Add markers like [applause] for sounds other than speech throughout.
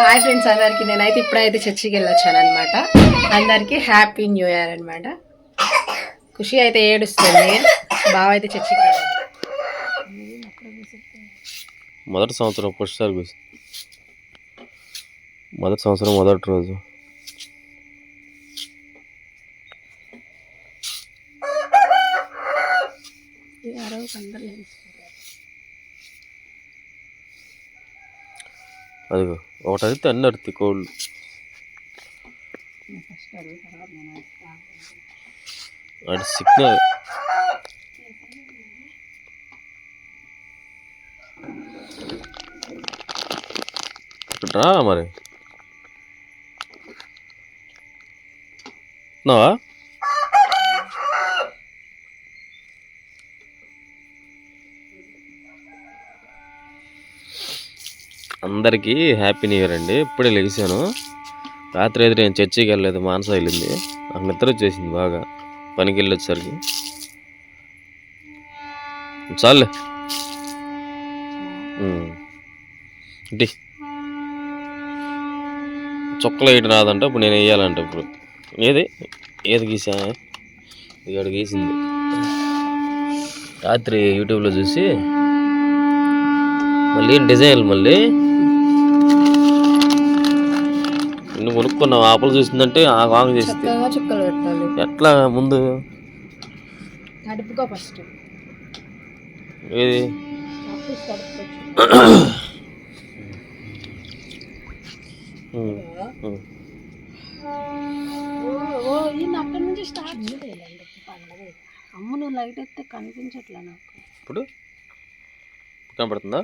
Hi friends అందరికి నేనైతే ఇప్పుడైతే చర్చికి వెళ్ళొచ్చాను అనమాట అందరికి హ్యాపీ న్యూ ఇయర్ అనమాట ఖుషి అయితే ఏడుస్తుంది. బావ అయితే చర్చికి మొదటి సంవత్సరం ఫస్ట్ సర్వీస్ మొదటి సంవత్సరం మొదటి రోజు. అదిగో ఒకటి అడిగితే అన్ని అడుగుతాయి కోళ్ళు అది సిగ్నల్ ఇక్కడ అందరికీ హ్యాపీ న్యూ ఇయర్ అండి. ఇప్పుడే లెగిసాను రాత్రి అయితే నేను చర్చికి వెళ్ళలేదు మానస వెళ్ళింది. నాకు నిద్ర వచ్చేసింది బాగా. పనికి వెళ్ళొచ్చేసరికి. చాలే. ఉమ్. ఇటీ చొక్కలు వేయటం రాదంట ఇప్పుడు నేను వేయాలంట ఇప్పుడు. ఏది? ఏది గీసా? ఇది ఇక్కడ గీసింది. రాత్రి యూట్యూబ్లో చూసి మళ్ళీ డిజైన్లు మళ్ళీ నువ్వు కొనుక్కున్నావు ఆపలు చూసిందంటే ఆ వాంగ్ చేసింది. చుక్కలు పెట్టాలి. ఎట్లా ముందు? ఫస్ట్ ఏది? అక్కడి నుంచి స్టార్ట్ అమ్మ నువ్వు లైట్ ఎత్తే కనిపించట్లే నాకు. ఇప్పుడు? కనపడుతుందా?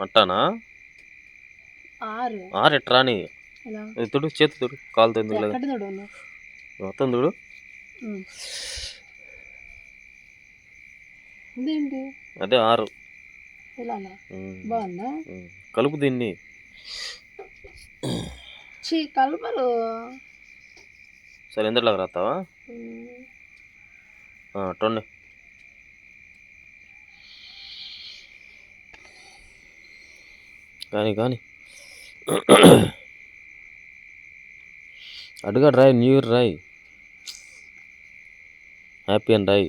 అట్టానా ఆరు. ఎలా? ఇది తుడు చేతి తుడు కాలుతో ఎందుకు లేదు? మొత్తం తుడు. అదే ఆరు. కలుపు దీన్ని. కలపరు. సరే ఎందులోకి రాస్తావా? ఉమ్. కానీ కానీ. అడుగా రాయ్ న్యూ ఇయర్ రాయ్. హ్యాపీ అని రాయ్.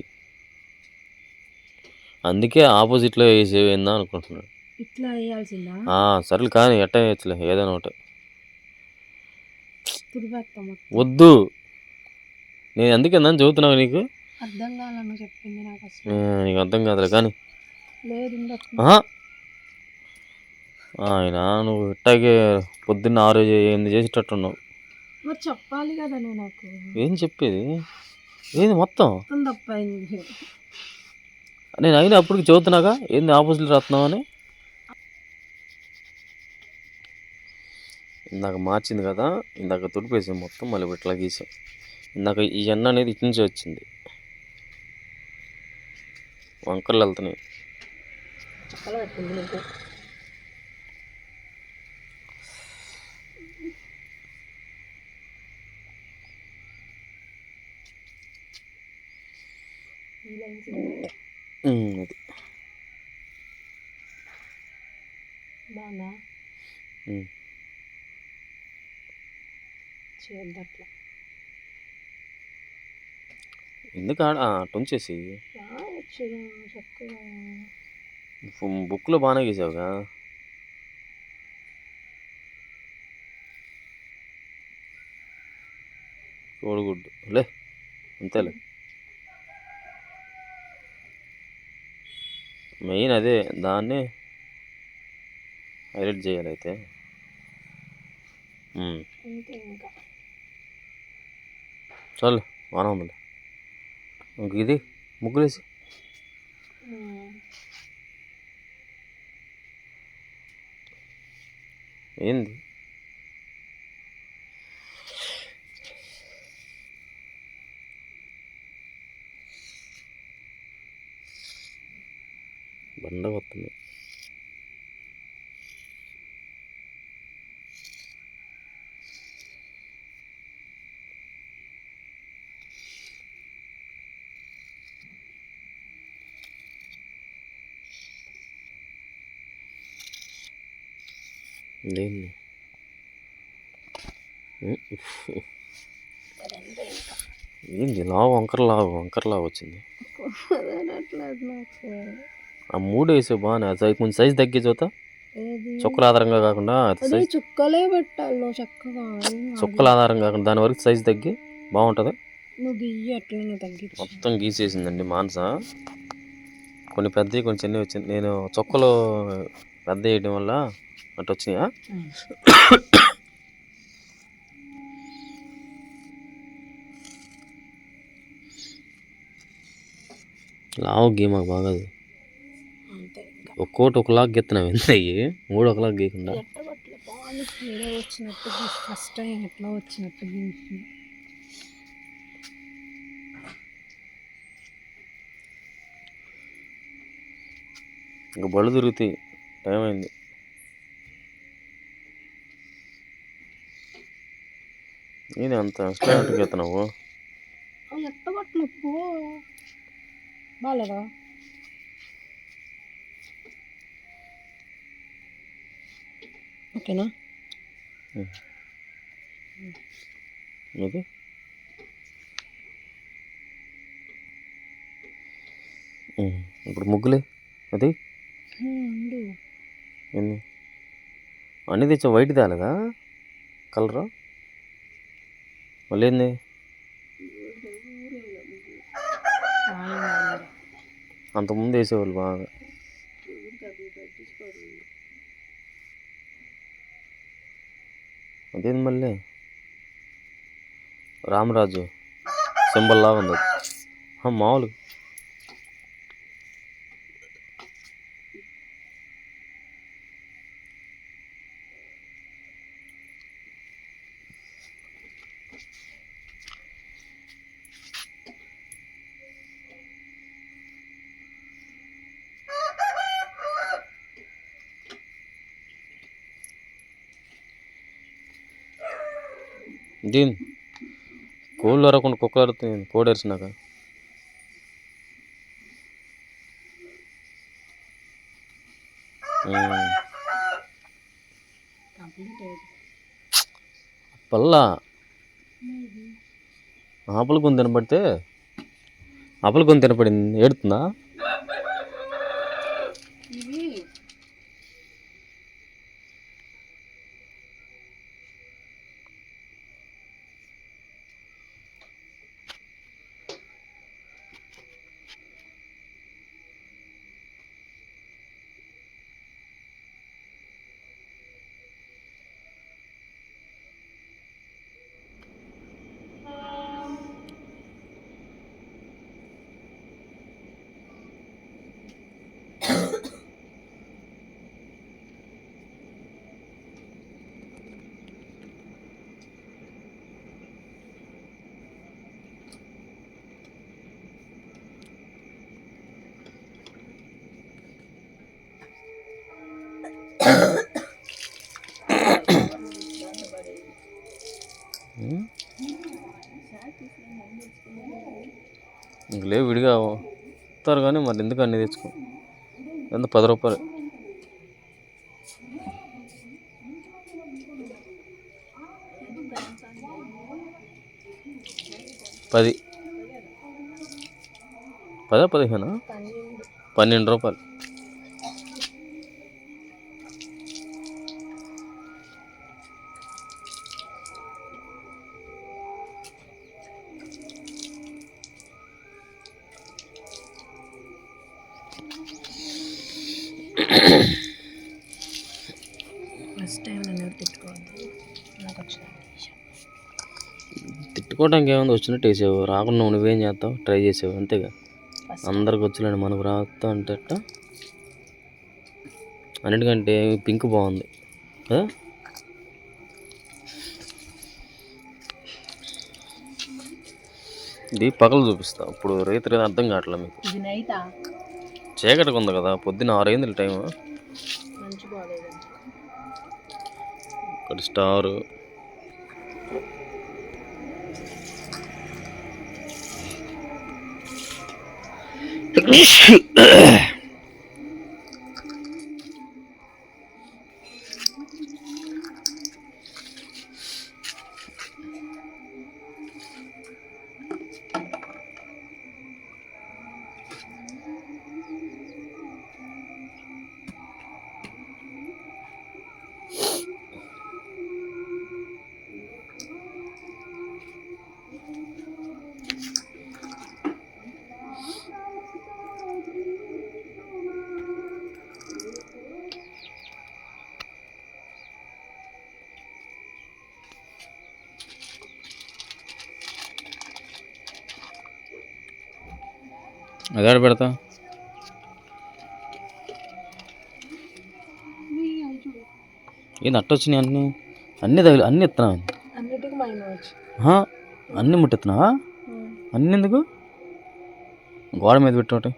అందుకే ఆపోజిట్లో వేసేవేందా అనుకుంటున్నాడు ఇట్లా వేయాల్సిందా? సర్లే కానీ ఎట్ట వేయచ్చులే ఏదైనా ఒకటి. వద్దు. నేను అందుకే నన్ను చదువుతున్నావు నీకు? అర్థం చెప్పింది నాకు అర్థం కాదులే కానీ. లేదు. ఆయన నువ్వు ఇట్టాగే పొద్దున్న ఆరు ఎనిమిది చేసేటట్టున్నావు. మరి చెప్పాలి కదా నువ్వు నాకు. ఏం చెప్పేది? ఏంది మొత్తం? తప్పైంది. నేను అయినా అప్పటికి చదువుతున్నాగా? ఏంది ఆపోజిట్ రాస్తున్నావు అని? ఇందాక మార్చింది కదా ఇందాక తుడిపేసాం మొత్తం మళ్ళీ ఇట్లా గీసాం. ఇందాక ఈ ఎన్న అనేది ఇటు నుంచి వచ్చింది. వంకర్లు వెళ్తున్నాయి చక్కగా పెట్టింది నీకు ఈ లైన్స్ ఇలానే. ఉమ్, అది. బాగుందా? ఎందుకు ఆడ అటుంచేసి రాయొచ్చు చక్కగా. బుక్లో బాగానే గీసావుగా? కోడిగుడ్డు. లే అంతేలే. మెయిన్ అదే దాన్ని హైలైట్ చేయాలి అయితే చాలు బాగానే ఉందిలే ఇంక ఇది ముగ్గులేసి. ఏంది? బండ వస్తుంది. లేని ఏంది లావు వంకర లావు వంకర లావు వచ్చింది. [laughs] ఆ మూడు వేసే బాగానే కొంచెం సైజ్ తగ్గి చూత చుక్కల ఆధారంగా కాకుండా చుక్కలే పెట్టాలి చక్కగా. చుక్కల ఆధారం కాకుండా దాని వరకు సైజ్ తగ్గి బాగుంటుంది? నువ్వు మొత్తం గీసేసిందండి మానస. కొన్ని పెద్దవి కొన్ని చిన్నవి వచ్చింది. నేను చొక్కలు పెద్ద వేయడం వల్ల అటు వచ్చినాయా? లావు గీ మాకు బాగా ఒక్కోటి ఒకలాగా గీస్తున్నావు ఎంత అయ్యి? మూడు ఒకలాగా ఏదో వచ్చినట్టు ఫస్ట్ టైం ఎట్లా వచ్చినట్టు ఇంకా బళ్ళు తిరుగుతాయి. టైం అయింది. ఇది అంత ఇష్టం గీస్తున్నావు అవి ఎట్టబట్లే ఓకేనా? ఉమ్, ఇప్పుడు ముగ్గులే. అది? ఏంది అన్నీ తెచ్చా వైట్ తేలేదా కలరు? మళ్ళీ ఏంది అంతకుముందు వేసేవాళ్ళు బాగా. అదేంది మళ్ళీ? రామరాజు సింబల్ లాగా ఉంది ఆ, మామూలు. దీని కోళ్ళు అరకుండా కుక్క అరుతుంది కోడి అరిచినాక? పల్లా. ఆపల కొని తినబడితే ఆపల కొని తినపడింది ఏడుతుందా? లేవు విడిగా ఇస్తారు కానీ మరి ఎందుకు అన్నీ తెచ్చుకో? ఎంత? పది రూపాయలు. పది. పదా? పదిహేనా? పన్నెండు పన్నెండు రూపాయలు. తిట్టుకోవడానికి ఏముంది? వచ్చినట్టు వేసావు. రాకుండా నువ్వు నువ్వేం చేస్తావు? ట్రై చేసావు. అంతేగా. అందరికి వచ్చలేండి మనకు రాస్తా అంటే అన్నిటికంటే పింక్ బాగుంది. కదా? ఇది పగలు చూపిస్తా. ఇప్పుడు రైతు రైతు అర్థం కావట్లే మీకు. చీకటిగా ఉంది కదా పొద్దున్న ఆరు అయింది టైం మంచి బాగాలేదు. ఇక్కడ స్టారు. うわっ! అది ఆడ పెడతా? ఏంది అట్ట వచ్చినాయి అన్నీ? అన్నీ తగిలి అన్నీ ఎత్తున్నా అన్నీ ముట్టెత్తున్నావా అన్నీ ఎందుకు? గోడ మీద పెట్టి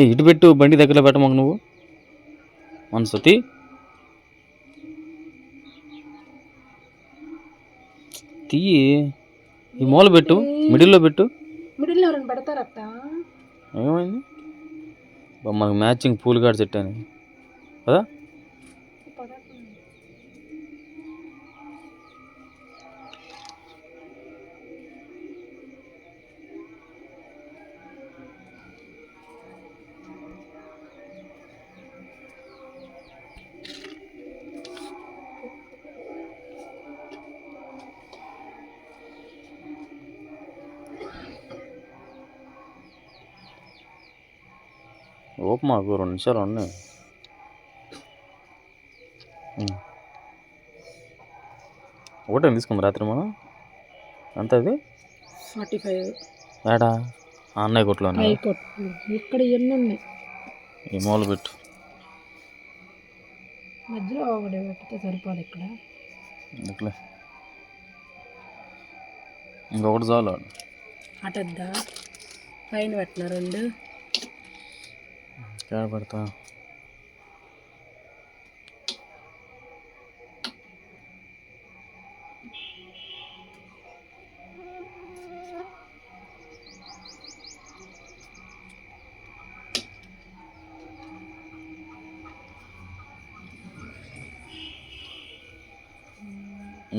ఏ ఇటు పెట్టు బండి దగ్గర పెట్టమాకు నువ్వు. మన తీయి. ఈ మూల పెట్టు మిడిల్లో పెట్టు. మిడిల్ ఎవరైనా పెడతారట ఏమైంది? బా, మనకు మ్యాచింగ్ పూల్ గార్డ్ సెట్ అని కదా? ఓపు మాకు రెండు నిమిషాలు ఉన్నాయి. ఒకటే తీసుకుంది రాత్రి మనం. ఎంత అది? Forty five. ఏడా? అన్నయ్య కొట్లో ఇక్కడ ఎన్ని ఉన్నాయి. ఈ మూల పెట్టు. మధ్యలో ఒకటి సరిపోదు ఇక్కడ. ఎందుకులే ఇంకొకటి చాలు. అటద్దా? పైన పెట్టిన రెండు. ఏడ పెడతా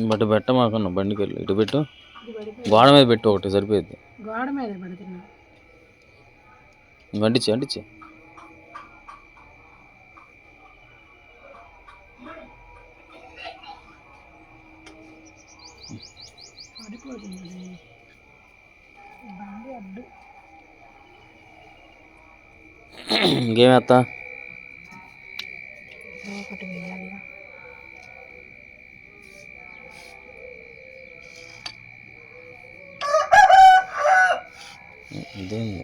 బట్ పెట్ట మాకన్నా బండికి వెళ్ళి. ఇటు పెట్టు. గోడ మీద పెట్టు ఒకటి సరిపోద్ది గోడ మీద పెడుతున్నా. వంటించి వంటించి పడిపోతుంది బండి అడ్డు. ఇంకేం వేస్తా ఒకటి వేయాలి ఇదేంది?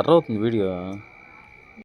బ్లర్ అవుతుంది వీడియో.